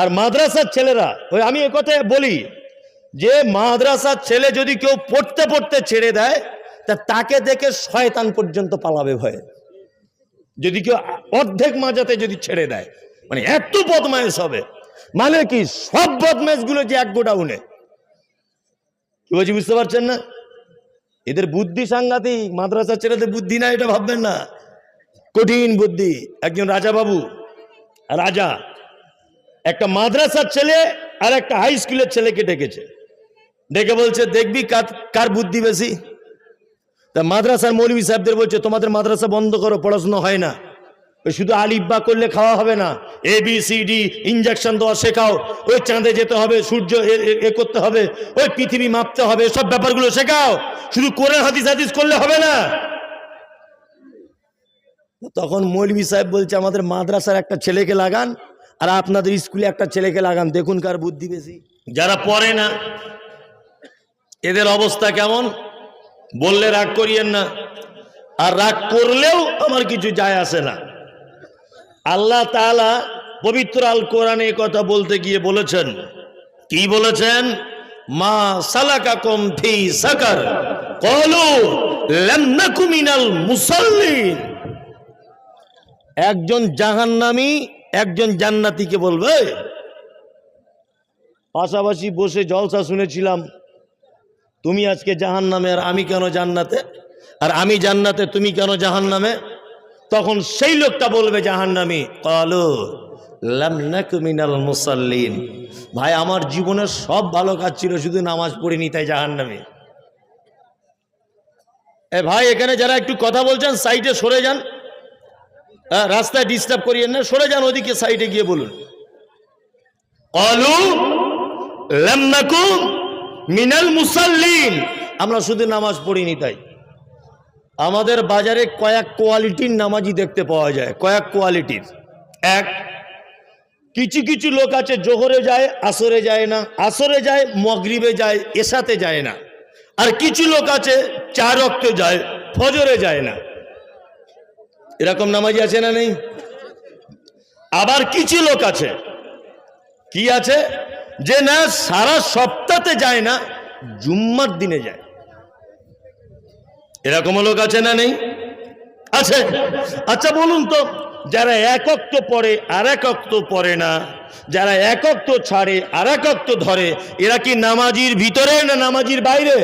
আর মাদ্রাসার ছেলেরা, ওই আমি এ কথায় বলি, যে মাদ্রাসার ছেলে যদি কেউ পড়তে পড়তে ছেড়ে দেয়, তা তাকে দেখে শয়তান পর্যন্ত পালাবে ভয়ে। যদি কেউ অর্ধেক মাজাতে যদি ছেড়ে দেয় মানে এত বদমাইশ হবে। মানে কি, সব বদমাইশগুলো যে এক গোডাউনে। কি বলছি, বুঝতে পারছেন না? এদের বুদ্ধি সাংঘাতিক, মাদ্রাসার ছেলেদের বুদ্ধি না, এটা ভাববেন না। কঠিন বুদ্ধি। একজন রাজা বাবু রাজা একটা মাদ্রাসার ছেলে আর একটা হাই স্কুলের ছেলেকে ডেকেছে। ডেকে বলছে, দেখবি কার বুদ্ধি বেশি? তা মাদ্রাসার মৌলভী সাহেবদের বলছে, তোমাদের মাদ্রাসা বন্ধ করো, পড়াশোনা হয় না। ওই শুধু আলিব্বা করলে খাওয়া হবে না। A B C D injection দেওয়া শেখাও। ওই চাঁদে যেতে হবে, সূর্য এ- করতে হবে, ওই পৃথিবী মাপতে হবে, সব ব্যাপারগুলো শেখাও। শুধু কোরআন, হাদিস হাদিস করলে হবে না। তখন মৌলভী সাহেব বলছে, আমাদের মাদ্রাসার একটা ছেলেকে লাগান আর আপনাদের স্কুলে একটা ছেলেকে লাগান, দেখুন কার বুদ্ধি বেশি। যারা পড়ে না, এদের অবস্থা কেমন? বললে রাগ করিয়েন না। আর রাগ করলেও আমার কিছু যায় আসে না। আল্লাহ তাআলা পবিত্র আল কোরআনে কথা বলতে গিয়ে বলেছেন। কি বলেছেন? মা সালাকা কম ফি সাকার। কলু মুসাল্লিন। একজন একজন জান্নাতীকে বলবে পাশাপাশি বসে জলসা শুনেছিলাম, তুমি আজকে জাহান নামে আর আমি কেন জান্নাতে? আর আমি জান্নাতে, তুমি কেন জাহান নামে তখন সেই লোকটা বলবে জাহান নামি কলো মিনাল মুসাল্লিন। ভাই, আমার জীবনের সব ভালো কাজ ছিল, শুধু নামাজ পড়িনি, তাই জাহান নামে এ ভাই, এখানে যারা একটু কথা বলছেন, সাইডে সরে যান। হ্যাঁ, রাস্তায় ডিস্টার্ব করিয়েন না সরে যান ওদিকে সাইডে গিয়ে বলুন। মিনাল মুসাল্লিন। আমরা শুধু নামাজ পড়িনি তাই। আমাদের বাজারে কয়েক কোয়ালিটির নামাজি দেখতে পাওয়া যায় কয়েক কোয়ালিটির। এক কিছু কিছু লোক আছে জোহরে যায় আসরে যায় না আসরে যায় মগরিবে যায় এসাতে যায় না। আর কিছু লোক আছে চার রক্তে যায় ফজরে যায় না। এরকম নামাজি আছে না নেই? আবার কিছু লোক আছে। কি আছে? যে না, সারা সপ্তাহে যায় না, জুম্মার দিনে যায়। এরকম লোক আছে না নেই? আছে। আচ্ছা বলুন তো, যারা একক তো পড়ে, আর একক তো পড়ে না, যারা একক তো ছাড়ে, আর একক তো ধরে, এরা কি নামাজির ভিতরে না নামাজির বাইরে?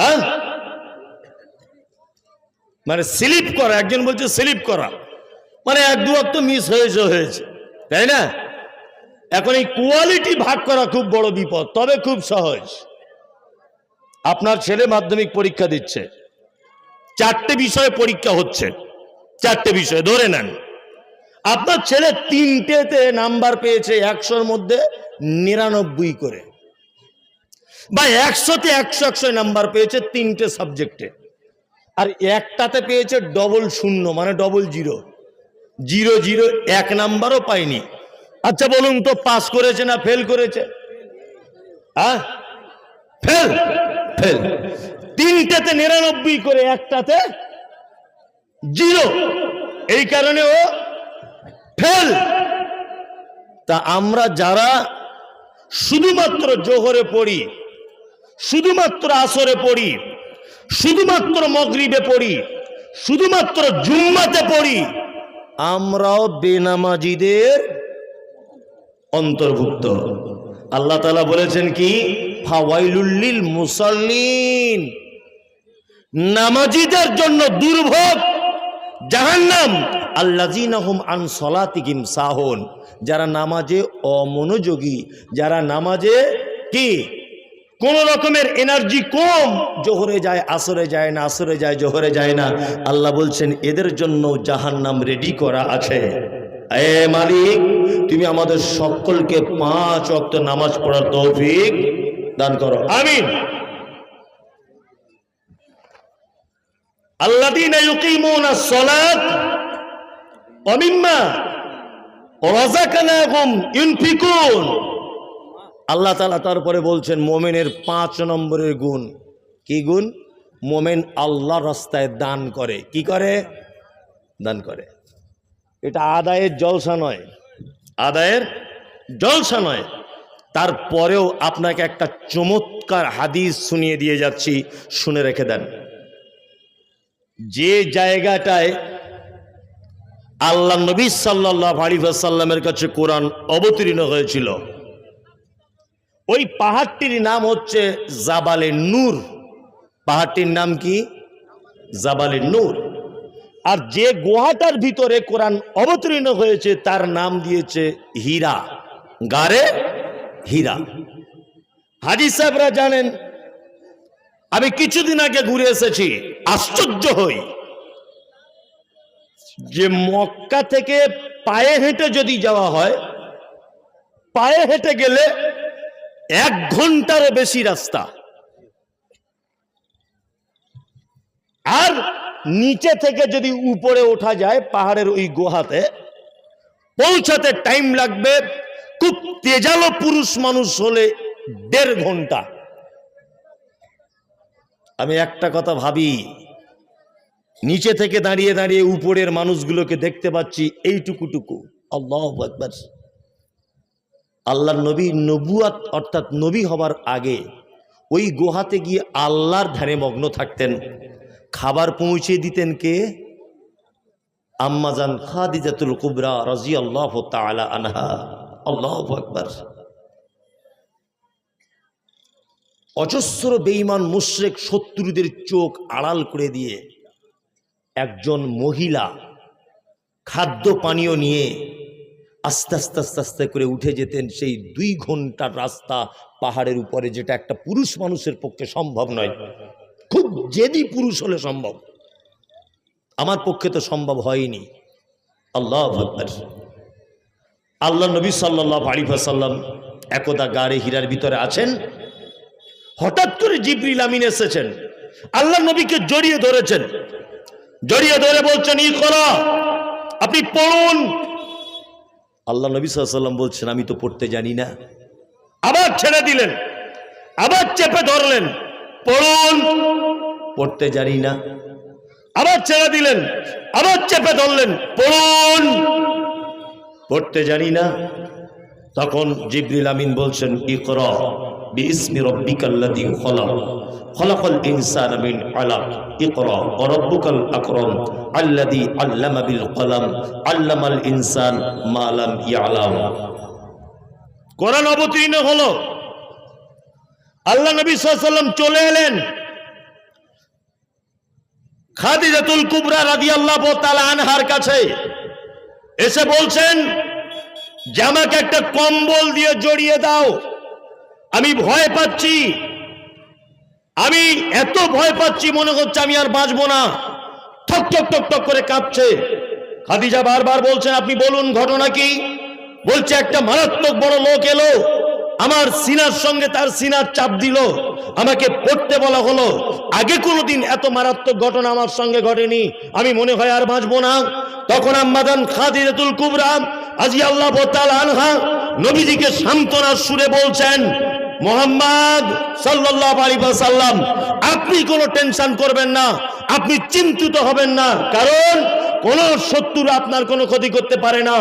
হ্যাঁ? মানে স্লিপ করা, একজন বলছে স্লিপ করা। মানে এক দু অক্ত মিস হয়েছে হয়েছে। তাই না? এখন এই কোয়ালিটি ভাগ করা খুব বড় বিপদ, তবে খুব সহজ। আপনার ছেলে মাধ্যমিক পরীক্ষা দিচ্ছে। চারটে বিষয়ে পরীক্ষা হচ্ছে। চারটে বিষয়, ধরে নেন। আপনার ছেলে তিনটেতে নাম্বার পেয়েছে একশোর মধ্যে নিরানব্বই করে। বা একশোতে একশো একশো নাম্বার পেয়েছে তিনটে সাবজেক্টে। আর একটাতে পেয়েছে ডবল শূন্য মানে ডবল জিরো জিরো জিরো এক নাম্বারও পাইনি আচ্ছা বলুন তো পাস করেছে না ফেল করেছে? হ্যাঁ? ফেল ফেল তিনটাতে নিরানব্বই করে, একটাতে জিরো এই কারণে ও ফেল তা আমরা যারা শুধুমাত্র জোহরে পড়ি, শুধুমাত্র আসরে পড়ি শুধুমাত্র মগরিবে পড়ি, শুধুমাত্র জুম্মাতে পড়ি, আমরাও বেনামাজিদের অন্তর্ভুক্ত। আল্লাহ তালা বলেছেন কি? ফাওয়াইলুল্লিল মুসাল্লিন। নামাজিদের জন্য দুর্ভোগ, জাহান্নাম। আল্লাজিনাহুম আন সলাতিকিম সাহন। যারা নামাজে অমনোযোগী, যারা নামাজে কি? কোন রকমের এনার্জি কম। জোহরে যায়, আসরে যায় না, আসরে যায়, জোহরে যায় না। আল্লাহ বলছেন, এদের জন্য জাহান নাম রেডি করা আছে। এ মালিক, তুমি আমাদের সকলকে পাঁচ অক্ত নামাজ পড়ার তৌফিক দান করো। আমিন। আল্লাযীনা ইউকিমুনা আস-সালাত ওয়া মিম্মা রাযাকনাহুম ইউনফিকুন। আল্লাহ তালা তারপরে বলছেন, মোমেনের পাঁচ নম্বরের গুণ। কি গুণ? মোমেন আল্লাহর রাস্তায় দান করে। কি করে? দান করে। এটা আদায়ের জলসা নয়। আদায়ের জলসা নয়। তারপরেও আপনাকে একটা চমৎকার হাদিস শুনিয়ে দিয়ে যাচ্ছি, শুনে রেখে দেন। যে জায়গাটায় আল্লাহ নবী সাল্লাহ আলিফাসাল্লামের কাছে কোরআন অবতীর্ণ হয়েছিল ওই পাহাড়টির নাম হচ্ছে জাবালে নূর। পাহাড়টির নাম কি? জাবালে নূর। আর যে গুহাটার ভিতরে কোরআন অবতীর্ণ হয়েছে, তার নাম দিয়েছে হীরা। গারে? হীরা। হাজি সাহেবরা জানেন, আমি কিছুদিন আগে ঘুরে এসেছি, আশ্চর্য হই। যে মক্কা থেকে পায়ে হেঁটে যদি যাওয়া হয়, পায়ে হেঁটে গেলে এক ঘন্টারও বেশি রাস্তা। আর নিচে থেকে যদি উপরে ওঠা যায় পাহাড়ের ওই গুহাতে, পৌঁছাতে টাইম লাগবে খুব তেজালো পুরুষ মানুষ হলে দেড় ঘণ্টা। আমি একটা কথা ভাবি, নিচে থেকে দাঁড়িয়ে দাঁড়িয়ে উপরের মানুষগুলোকে দেখতে পাচ্ছি এইটুকুটুকু। আল্লাহ একবার আল্লাহর নবী নবুয়াত অর্থাৎ নবী হবার আগে ওই গুহাতে গিয়ে আল্লাহর ধ্যানে মগ্ন থাকতেন। খাবার পৌঁছে দিতেন কে? আম্মাজান খাদিজাতুল কুবরা রাজি আল্লাহ আনহা। আল্লাহ আকবর। অজস্র বেঈমান মুশ্রেক শত্রুদের চোখ আড়াল করে দিয়ে একজন মহিলা খাদ্য পানীয় নিয়ে আস্তে আস্তে আস্তে আস্তে করে উঠে যেতেন সেই দুই ঘণ্টার রাস্তা পাহাড়ের উপরে, যেটা একটা পুরুষ মানুষের পক্ষে সম্ভব নয়। খুব জেদি পুরুষ হলে সম্ভব। আমার পক্ষে তো সম্ভব হয়নি। আল্লাহ আল্লাহ নবী সাল্লাহ আলিফাসাল্লাম একদা গাড়ে হীরার ভিতরে আছেন। হঠাৎ করে জিবরিল আমিন এসেছেন। আল্লাহ নবীকে জড়িয়ে ধরেছেন। জড়িয়ে ধরে বলছেন, ই করা আপনি পড়ুন আল্লাহ নবী সাল্লাম বলছেন, আমি তো পড়তে জানি না। আবার ছেড়ে দিলেন, আবার চেপে ধরলেন, পড়ুন। পড়তে জানি না। আবার ছেড়ে দিলেন, আবার চেপে ধরলেন, পড়ুন। পড়তে জানি না। তখন জিবরিল আমিন বলছেন, ইকরা বিইসমি রাব্বিকাল্লাযী খলাক, খলাকাল ইনসানা মিন আলাক, ইকরা, ওয়া রাব্বুকাল আকরাম, আল্লাযী আল্লামা বিল কলাম, আল্লামাল ইনসান মা লাম ইয়ালাম। কোরআন অবতীর্ণ হলো। আল্লাহ নবী সাল্লাম চলে এলেন। খাদিজাতুল কুবরা রাদিয়াল্লাহু তাআলা আনহার কাছে এসে বলছেন যে আমাকে একটা কম্বল দিয়ে জড়িয়ে দাও। আমি ভয় পাচ্ছি। আমি এত ভয় পাচ্ছি মনে হচ্ছে আমি আর বাঁচবো না। ঠক ঠক ঠক ঠক করে কাঁপছে। খাদিজা বারবার বলছেন, আপনি বলুন ঘটনা কি? বলছে, একটা মারাত্মক বড় লোক এলো, আমার সিনার সঙ্গে তার সিনার চাপ দিল। আমাকে পড়তে বলা হলো, আগে কোনোদিন এত মারাত্মক ঘটনা আমার সঙ্গে ঘটেনি। আমি মনে হয় আর বাঁচবো না। তখন আম্মাদান খাদিরাতুল কুবরা আজি আল্লাহ আনহা নবীজিকে সান্ত্বনার সুরে বলছেন, মোহাম্মদ সাল্লাহ আলী সাল্লাম আপনি কোনো টেনশন করবেন না, আপনি চিন্তিত হবেন না। কারণ কোন শত্রু আপনার কোনো ক্ষতি করতে পারে না।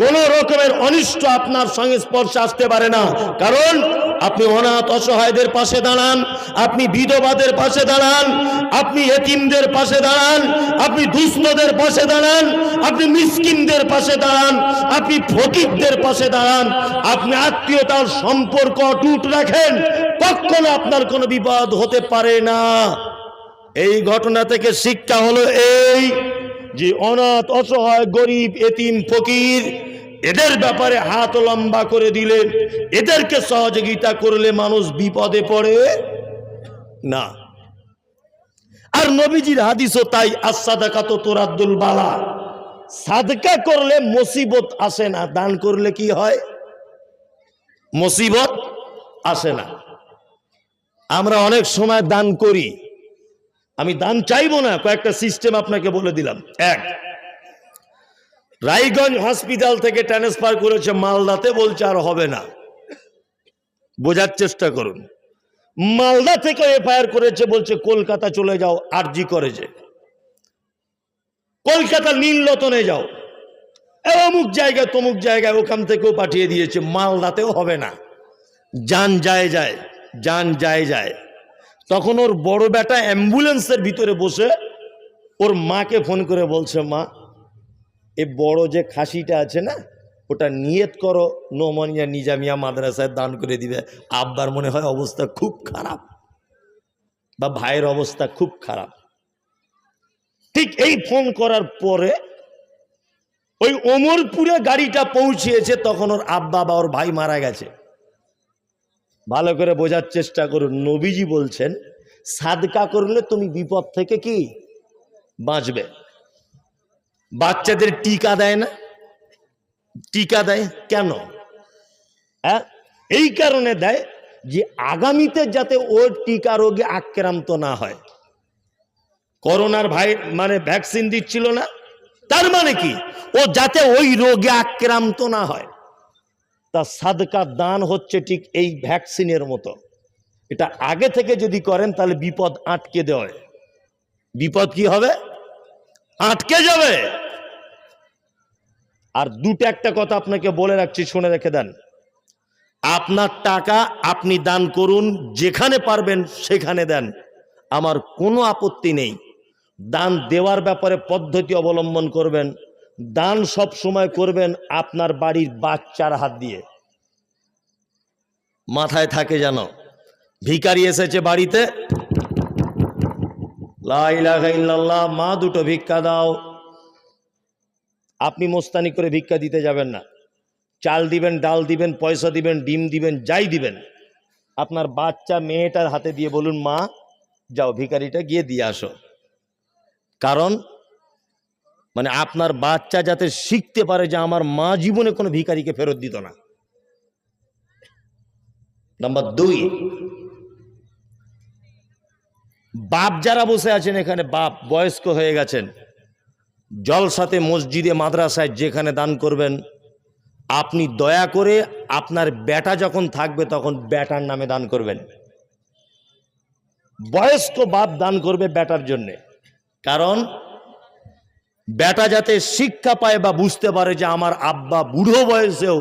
কোন রকমের অনিষ্ট আপনার সংস্পর্শে আসতে পারে না। কারণ আপনি অনাথ অসহায়দের পাশে দাঁড়ান, আপনি বিধবাদের পাশে দাঁড়ান, আপনি এতিমদের পাশে দাঁড়ান, আপনি দুস্থদের পাশে দাঁড়ান, আপনি মিসকিনদের পাশে দাঁড়ান, আপনি ফকিরদের পাশে দাঁড়ান, আপনি আত্মীয়তার সম্পর্ক অটুট রাখেন, কখনো আপনার কোনো বিপদ হতে পারে না। এই ঘটনা থেকে শিক্ষা হলো এই যে অনাথ, অসহায়, গরিব, এতিম, ফকির, এদের ব্যাপারে হাত লম্বা করে দিলে, এদেরকে সহযোগিতা করলে মানুষ বিপদে পড়ে? না। আর নবীজির হাদিসও তাই আসাদাকা তো তোরাদ্দুল বালা। সাদকা করলে মুসিবত আসে না, দান করলে কি হয়? মুসিবত আসে না। আমরা অনেক সময় দান করি। আমি দান চাইব না, কয়েকটা সিস্টেম আপনাকে বলে দিলাম। এক, রায়গঞ্জ হসপিটাল থেকে ট্রান্সফার করেছে মালদাতে, বলছে আর হবে না। বোঝার চেষ্টা করুন। মালদা থেকে এফআইআর করেছে, বলছে কলকাতা চলে যাও, আরজি করেছে কলকাতা নীলরতনে যাও। অমুক জায়গায়, তমুক জায়গায় ওখান থেকেও পাঠিয়ে দিয়েছে, মালদাতেও হবে না। যান যায় যায়, যান যায় যায়। তখন ওর বড় বেটা অ্যাম্বুলেন্সের ভিতরে বসে ওর মাকে ফোন করে বলছে, মা, এ বড় যে খাসিটা আছে না, ওটা নিয়ত করো, নোমানিয়া নিজামিয়া মাদ্রাসায় দান করে দিবে। আব্বার মনে হয় অবস্থা খুব খারাপ বা ভাইয়ের অবস্থা খুব খারাপ। ঠিক এই ফোন করার পরে ওই ওমরপুরে গাড়িটা পৌঁছিয়েছে, তখন ওর আব্বা বা ওর ভাই মারা গেছে। ভালো করে বোঝার চেষ্টা করুন। নবীজি বলছেন, সাদকা করলে তুমি বিপদ থেকে কি? বাঁচবে। বাচ্চাদের টিকা দেয় না। টিকা দেয় কেন? হ্যাঁ? এই কারণে দেয় যে আগামীতে যাতে ওর টিকা রোগে আক্রান্ত না হয়। করোনার ভাই মানে ভ্যাকসিন দিচ্ছিল না। তার মানে কি? ও যাতে ওই রোগে আক্রান্ত না হয়। তা সাদকা দান হচ্ছে ঠিক এই ভ্যাকসিনের মতো। এটা আগে থেকে যদি করেন তাহলে বিপদ আটকে দেওয়া বিপদ কি হবে? আটকে যাবে। আর দুটো একটা কথা আপনাকে বলে রাখছি, শুনে রেখে দেন। আপনার টাকা আপনি দান করুন, যেখানে পারবেন সেখানে দেন। আমার কোনো আপত্তি নেই। দান দেওয়ার ব্যাপারে পদ্ধতি অবলম্বন করবেন। দান সব সময় করবেন আপনার বাড়ির বাচ্চার হাত দিয়ে। মাথায় থাকে যেন। ভিকারি এসেছে বাড়িতে। মা দুটো ভিক্ষা দাও। আপনি মোস্তানি করে ভিক্ষা দিতে যাবেন না। চাল দিবেন, ডাল দিবেন, পয়সা দিবেন, ডিম দিবেন, যাই দিবেন। আপনার বাচ্চা মেয়েটার হাতে দিয়ে বলুন, মা, যাও ভিখারিটা গিয়ে দিয়ে আসো। কারণ মানে আপনার বাচ্চা যাতে শিখতে পারে যে আমার মা জীবনে কোনো ভিখারিকে ফেরত দিত না। নাম্বার দুই, বাপ যারা বসে আছেন এখানে, বাপ বয়স্ক হয়ে গেছেন, জলসাতে মসজিদে, মাদ্রাসায় যেখানে দান করবেন, আপনি দয়া করে আপনার বেটা যখন থাকবে তখন বেটার নামে দান করবেন। বয়স্ক বাপ দান করবে বেটার জন্যে। কারণ বেটা যাতে শিক্ষা পায় বা বুঝতে পারে যে আমার আব্বা বুড়ো বয়সেও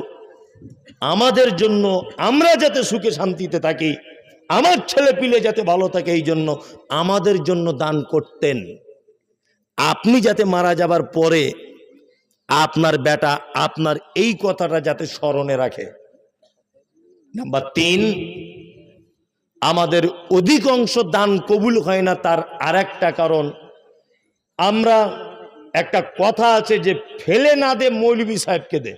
আমাদের জন্য, আমরা যাতে সুখে শান্তিতে থাকি, আমার ছেলে পিলে যাতে ভালো থাকে, এই জন্য আমাদের জন্য দান করতেন। আপনি যাতে মারা যাবার পরে আপনার বেটা আপনার এই কথাটা যাতে স্মরণে রাখে। নাম্বার তিন, আমাদের অধিকাংশ দান কবুল হয় না তার আর একটা কারণ, আমরা একটা কথা আছে যে, ফেলে না দে মৌলবী সাহেবকে দে।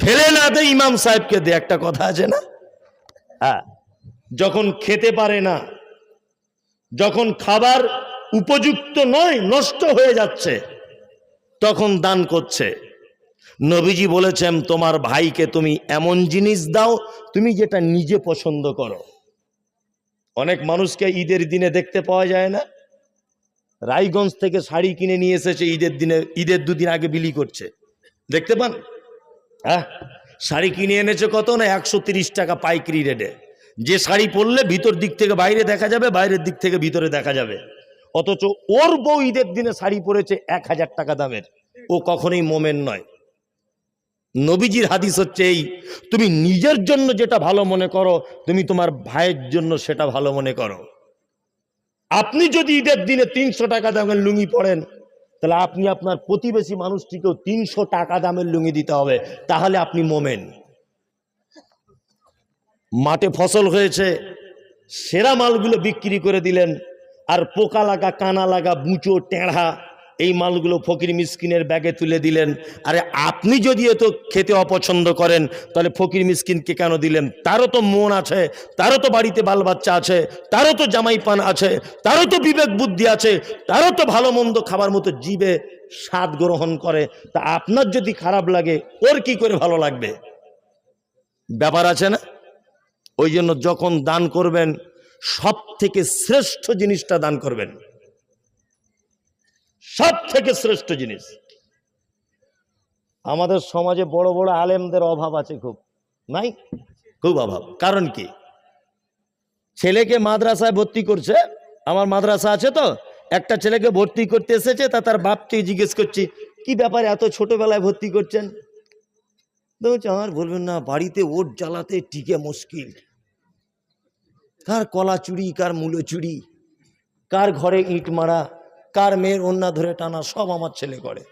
ফেলে না দে ইমাম সাহেবকে দে, একটা কথা আছে না? হ্যাঁ যখন খেতে পারে না, যখন খাবার উপযুক্ত নয়, নষ্ট হয়ে যাচ্ছে, তখন দান করছে। নবীজি বলেছেন, তোমার ভাইকে তুমি এমন জিনিস দাও, তুমি যেটা নিজে পছন্দ করো। অনেক মানুষকে ঈদের দিনে দেখতে পাওয়া যায় না? রায়গঞ্জ থেকে শাড়ি কিনে নিয়ে এসেছে ঈদের দিনে, ঈদের দুদিন আগে বিলি করছে। দেখতে পান? হ্যাঁ? শাড়ি কিনে এনেছে কত না? একশো টাকা পাইকারি রেটে। যে শাড়ি পরলে ভিতর দিক থেকে বাইরে দেখা যাবে, বাইরের দিক থেকে ভিতরে দেখা যাবে। অথচ ওর বউ ঈদের দিনে শাড়ি পরেছে এক হাজার টাকা দামের। ও কখনোই মোমেন নয়। নবীজির হাদিস হচ্ছে এই, তুমি নিজের জন্য যেটা ভালো মনে করো, তুমি তোমার ভাইয়ের জন্য সেটা ভালো মনে করো। আপনি যদি ঈদের দিনে তিনশো টাকা দামের লুঙ্গি পড়েন তাহলে আপনি আপনার প্রতিবেশী মানুষটিকেও তিনশো টাকা দামের লুঙ্গি দিতে হবে, তাহলে আপনি মোমেন। মাঠে ফসল হয়েছে, সেরা মালগুলো বিক্রি করে দিলেন, আর পোকা লাগা, কানা লাগা, বুঁচো, টেঁড়া এই মালগুলো ফকির মিসকিনের ব্যাগে তুলে দিলেন। আরে আপনি যদি এত খেতে অপছন্দ করেন, তাহলে ফকির মিসকিনকে কেন দিলেন? তারও তো মন আছে, তারও তো বাড়িতে বাল বাচ্চা আছে, তারও তো জামাই পান আছে, তারও তো বিবেক বুদ্ধি আছে, তারও তো ভালো মন্দ খাবার মতো জীবে স্বাদ গ্রহণ করে। তা আপনার যদি খারাপ লাগে, ওর কি করে ভালো লাগবে? ব্যাপার আছে না? ওই জন্য যখন দান করবেন সব থেকে শ্রেষ্ঠ জিনিসটা দান করবেন। সব থেকে শ্রেষ্ঠ জিনিস। আমাদের সমাজে বড় বড় আলেমদের অভাব আছে খুব, নাই? খুব অভাব। কারণ কি? ছেলেকে মাদ্রাসায় ভর্তি করছে, আমার মাদ্রাসা আছে তো, একটা ছেলেকে ভর্তি করতে এসেছে, তা তার বাপকে জিজ্ঞেস করছি, কি ব্যাপারে এত ছোটবেলায় ভর্তি করছেন? বলছে আমার বলবেন না, বাড়িতে ওট জ্বালাতে টিকে মুশকিল। কার কলা চুরি, কার মূলো চুরি, কার ঘরে ইট মারা কার মেয়ের অন্যা ধরে টানা সব আমার ছেলে করে।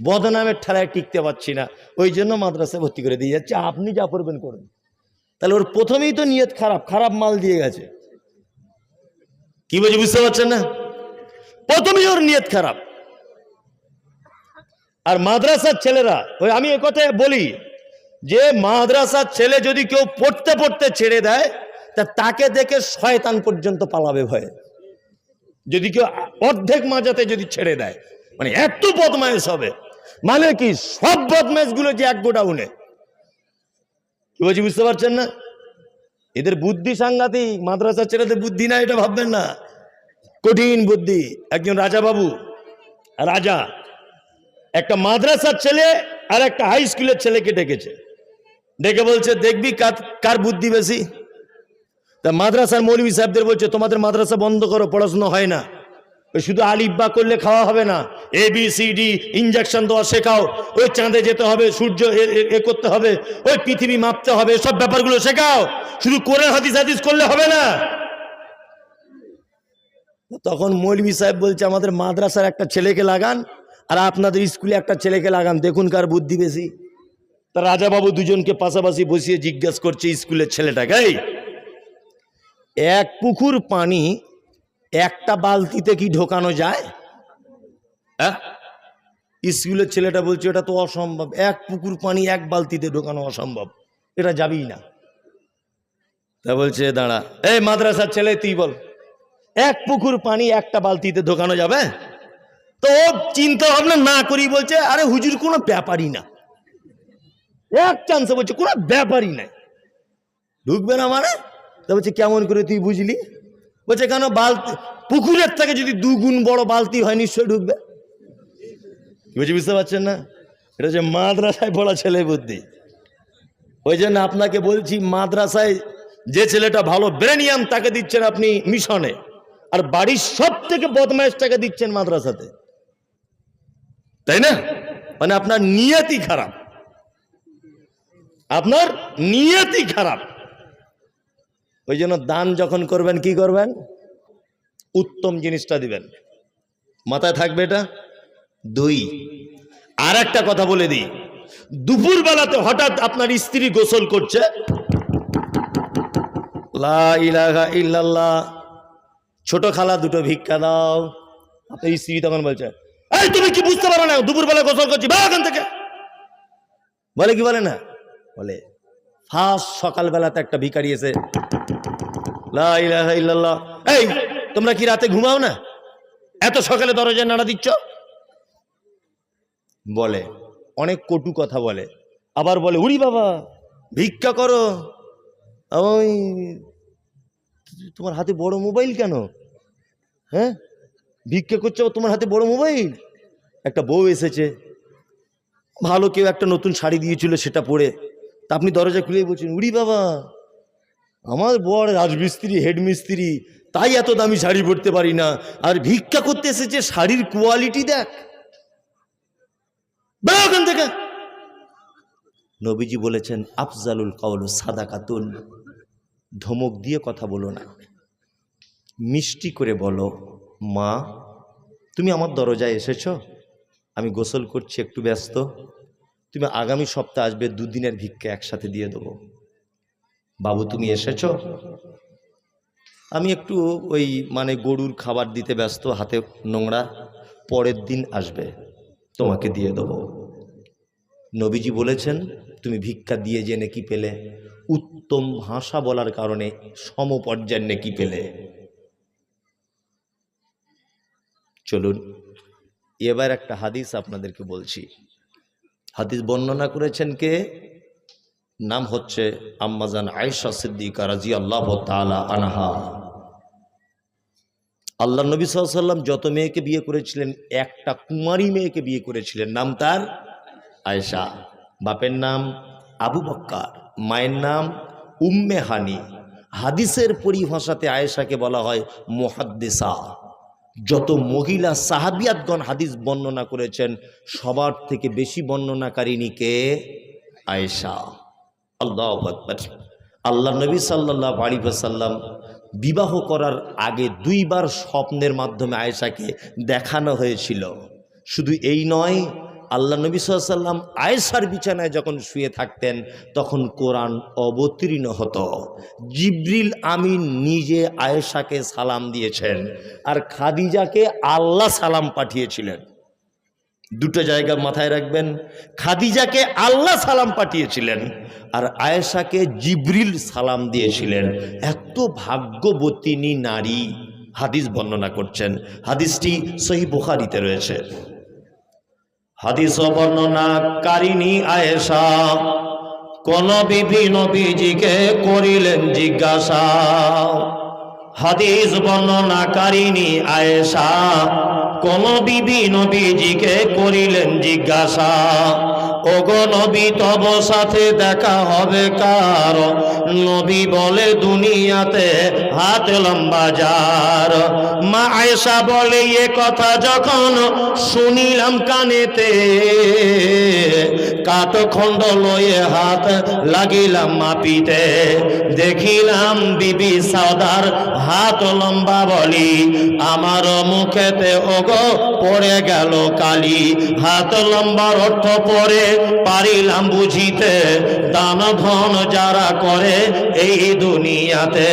বদনামের ঠেলায় টিকতে পারছি না। ওই জন্য মাদ্রাসায় ভর্তি করে দিয়ে যাচ্ছে। আপনি যা করবেন করুন। তাহলে ওর প্রথমেই তো নিয়ত খারাপ। খারাপ মাল দিয়ে গেছে। কি বলছি বুঝতে পারছেন না? প্রথমেই ওর নিয়ত খারাপ। আর মাদ্রাসার ছেলেরা, ওই আমি কথা বলি, যে মাদ্রাসার ছেলে যদি কেউ পড়তে পড়তে ছেড়ে দেয়, তা তাকে দেখে শয়তান পর্যন্ত পালাবে ভয়ে। যদি কেউ অর্ধেক মাজাতে যদি ছেড়ে দেয় মানে এত বদমাইশ হবে। মানে কি, সব বদমাইশগুলো যে এক গোডাউনে। কি বলছি, বুঝতে পারছেন না? এদের বুদ্ধি সাংঘাতিক, মাদ্রাসার ছেলেদের বুদ্ধি না, এটা ভাববেন না। কঠিন বুদ্ধি, একজন রাজা বাবু রাজা, একটা মাদ্রাসার ছেলে আর একটা হাই স্কুলের ছেলেকে ডেকেছে। ডেকে বলছে, দেখবি কার বুদ্ধি বেশি? তা মাদ্রাসার মৌলভী সাহেবদের বলছে তোমাদের মাদ্রাসা বন্ধ করো পড়াশোনা হয় না। ওই শুধু আলিব্বা করলে খাওয়া হবে না। A B C D injection দেওয়া শেখাও। ওই চাঁদে যেতে হবে সূর্য এ- করতে হবে ওই পৃথিবী মাপতে হবে সব ব্যাপারগুলো শেখাও। শুধু কোরআন হাদিস হাদিস করলে হবে না। তখন মৌলভী সাহেব বলছে আমাদের মাদ্রাসার একটা ছেলেকে লাগান আর আপনাদের স্কুলে একটা ছেলেকে লাগান। দেখুন কার বুদ্ধি বেশি। তা রাজাবাবু দুজনকে পাশাপাশি বসিয়ে জিজ্ঞাসা করছে স্কুলের ছেলেটাকে "এই, এক পুকুর পানি একটা বালতিতে কি ঢোকানো যায়? হ্যাঁ স্কুলের ছেলেটা বলছে, এটা তো অসম্ভব। এক পুকুর পানি এক বালতিতে ঢোকানো অসম্ভব। এটা যাবেই না। তা বলছে, দাঁড়া। এই মাদ্রাসার ছেলে, তুই বল। এক পুকুর পানি একটা বালতিতে ঢোকানো যাবে? তো ও চিন্তা ভাবনা না করি বলছে, আরে হুজুর, কোনো ব্যাপারই না। এক চান্সে বলছে, কোনো ব্যাপারই নাই। ঢুকবে না মানে? তা বলছে, কেমন করে তুই বুঝলি? বলছে, কেন বালতি, পুকুরের থেকে যদি দুগুণ বড় বালতি হয়, নিশ্চয়ই ঢুকবে। বলছি, বুঝতে পারছেন না? এটা হচ্ছে মাদ্রাসায় পড়া ছেলে বুদ্ধি। ওই জন্য আপনাকে বলছি, মাদ্রাসায় যে ছেলেটা ভালো ব্রেনিয়াম তাকে দিচ্ছেন আপনি মিশনে। আর বাড়ির সব থেকে বদমাইশ বদমাইশটাকে দিচ্ছেন মাদ্রাসাতে। তাই না? মানে আপনার নিয়তি খারাপ। আপনার নিয়তি খারাপ। ওই জন্য দান যখন করবেন, কি করবেন? উত্তম জিনিসটা দিবেন। মাথায় থাকবে এটা? দুই। আর একটা কথা বলে দিই। দুপুর বেলাতে হঠাৎ আপনার স্ত্রী গোসল করছে। ছোট খালা, দুটো ভিক্ষা দাও। আপনার স্ত্রী তখন বলছে, এই, তুমি কি বুঝতে পারো না? দুপুর বেলা গোসল করছি বা এখান থেকে। বলে কি বলে না? বলে, ফার্স্ট সকালবেলাতে একটা ভিখারি এসে এই, তোমরা কি রাতে ঘুমাও না? এত সকালে দরজায় নাড়া দিচ্ছ? বলে, অনেক কটু কথা বলে। আবার বলে, উড়ি বাবা, ভিক্ষা করো। ওই, তোমার হাতে বড় মোবাইল কেন? হ্যাঁ? ভিক্ষা করছ তোমার হাতে বড় মোবাইল? একটা বউ এসেছে। ভালো কেউ একটা নতুন শাড়ি দিয়েছিল সেটা পরে। তা আপনি দরজা খুলে বলছেন, উড়ি বাবা। আমার বর রাজমিস্ত্রি হেড মিস্ত্রি তাই এত দামি শাড়ি পরতে পারি না। আর ভিক্ষা করতে এসেছে শাড়ির কোয়ালিটি দেখ। ওখান থেকে। নবীজি বলেছেন, আফজালুল কাউল সাদা কাতুল ধমক দিয়ে কথা বলো না। মিষ্টি করে বলো, মা, তুমি আমার দরজায় এসেছ? আমি গোসল করছি, একটু ব্যস্ত। তুমি আগামী সপ্তাহে আসবে, দুদিনের ভিক্ষা একসাথে দিয়ে দেবো। বাবু, তুমি এসেছ? আমি একটু ওই মানে গরুর খাবার দিতে ব্যস্ত, হাতে নোংরা। পরের দিন আসবে, তোমাকে দিয়ে দেবো। নবীজি বলেছেন, তুমি ভিক্ষা দিয়ে যে নেকি পেলে, উত্তম ভাষা বলার কারণে সমপর্যায়ের নেকি পেলে। চলুন, এবার একটা হাদিস আপনাদেরকে বলছি। হাদিস বর্ণনা করেছেন কে? নাম হচ্ছে আম্মাজান আয়েশা সিদ্দিকা রাজি আল্লাহ তালা আনহা। আল্লাহ নবী সাল্লাম যত মেয়েকে বিয়ে করেছিলেন, একটা কুমারী মেয়েকে বিয়ে করেছিলেন। নাম তার আয়েশা। বাপের নাম আবু বক্কার, মায়ের নাম উম্মে হানি। হাদিসের পরিভাষাতে আয়েশাকে বলা হয় মোহাদ্দেসা। যত মহিলা সাহাবিয়াতগণ হাদিস বর্ণনা করেছেন, সবার থেকে বেশি বর্ণনাকারিনী কে? আয়েশা। আল্লাহ আকবর। আল্লাহ নবী সাল্লাহ আলী সাল্লাম বিবাহ করার আগে দুইবার স্বপ্নের মাধ্যমে আয়েশাকে দেখানো হয়েছিল। শুধু এই নয় আল্লাহ নবী সাল্লাম আয়েশার বিছানায় যখন শুয়ে থাকতেন, তখন কোরআন অবতীর্ণ হতো। জিব্রিল আমিন নিজে আয়েশাকে সালাম দিয়েছেন আর খাদিজাকে আল্লাহ সালাম পাঠিয়েছিলেন। দুটো জায়গা মাথায় রাখবেন। খাদিজাকে আল্লাহ সালাম পাঠিয়েছিলেন আর আয়েশাকে জিব্রিল সালাম দিয়েছিলেন। এত ভাগ্যবতিনী নারী হাদিস বর্ণনা করছেন। হাদিসটি সহি বুখারিতে রয়েছে। হাদিস বর্ণনাকারিণী আয়েশা, কোন বিবি নবীজিকে করিলেন জিজ্ঞাসা। হাদিস বর্ণনাকারিণী আয়েশা কোন বিবি নবীজিকে করিলেন জিজ্ঞাসা ওগো নবী তব সাথে দেখা হবে কার? নবী বলে দুনিয়াতে হাত লম্বা যার। মা আয়েশা বলে এ কথা যখন শুনিলাম কানেতে কাঠ খণ্ড লয়ে হাত লাগিলাম মাপিতে। দেখিলাম বিবি সাউদার হাত লম্বা বলি, আমার মুখেতে ওগো পড়ে গেল কালি। হাত লম্বার অর্থ পরে পারিলাম বুঝিতে দান ধন যারা করে এই দুনিয়াতে।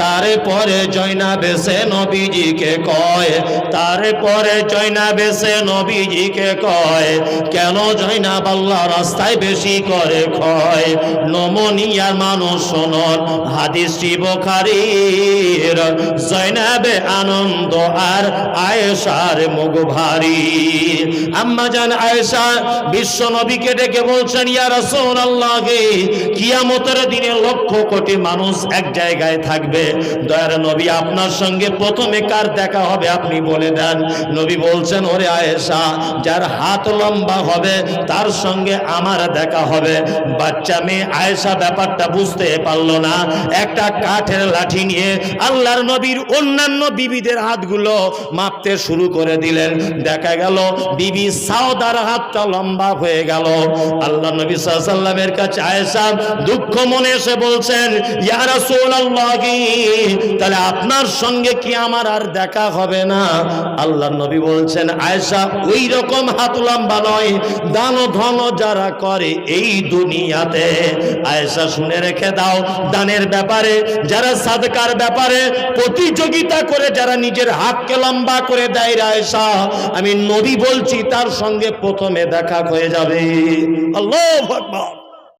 তারপরে জয়না বেসে নবীজিকে কয়, তারপরে জয়না বেসে নবীজিকে কয়, কেন জয়না বাল্লা রাস্তায় বেশি করে ক্ষয়? নমনিয়ার মানুষ শোনন হাদিসটি বোখারির, জয়নাবে আনন্দ আর আয়েশার মুখ ভারী। আম্মা জান আয়েশা বিশ্ব নবীকে ডেকে বলছেন, ইয়া রাসূলুল্লাহ কিয়ামতের দিনে লক্ষ কোটি মানুষ এক জায়গায় থাকবে। দয়ার নবী আপনার সঙ্গে প্রথমে কার দেখা হবে আপনি বলে দেন। নবী বলছেন, ওরে আয়েশা, যার হাত লম্বা হবে, তার সঙ্গে আমার দেখা হবে। বাচ্চা মেয়ে আয়েশা ব্যাপারটা বুঝতে পারল না। একটা কাঠের লাঠি নিয়ে আল্লাহর নবীর অন্যান্য বিবিদের হাতগুলো মাপতে শুরু করে দিলেন। দেখা গেল, বিবি সাওদার হাতটা লম্বা হয়ে গেল। আল্লাহ নবী সাল্লামের কাছে আয়েশা দুঃখ মনে এসে বলছেন, ইয়া রাসূলুল্লাহ, তাহলে আপনার সঙ্গে কি আমার আর দেখা হবে না? আল্লাহ নবী বলছেন, আয়েশা, ওই রকম হাত লম্বা নয়। দান ধন যারা করে এই দুনিয়াতে, আয়েশা শুনে রেখে দাও, দানের ব্যাপারে, যারা সাদকার ব্যাপারে প্রতিযোগিতা করে, যারা নিজের হাতকে লম্বা করে দেয় রে আয়েশা, আমি নবী বলছি, তার সঙ্গে প্রথমে দেখা হয়ে যাবে। আল্লাহ আকবার।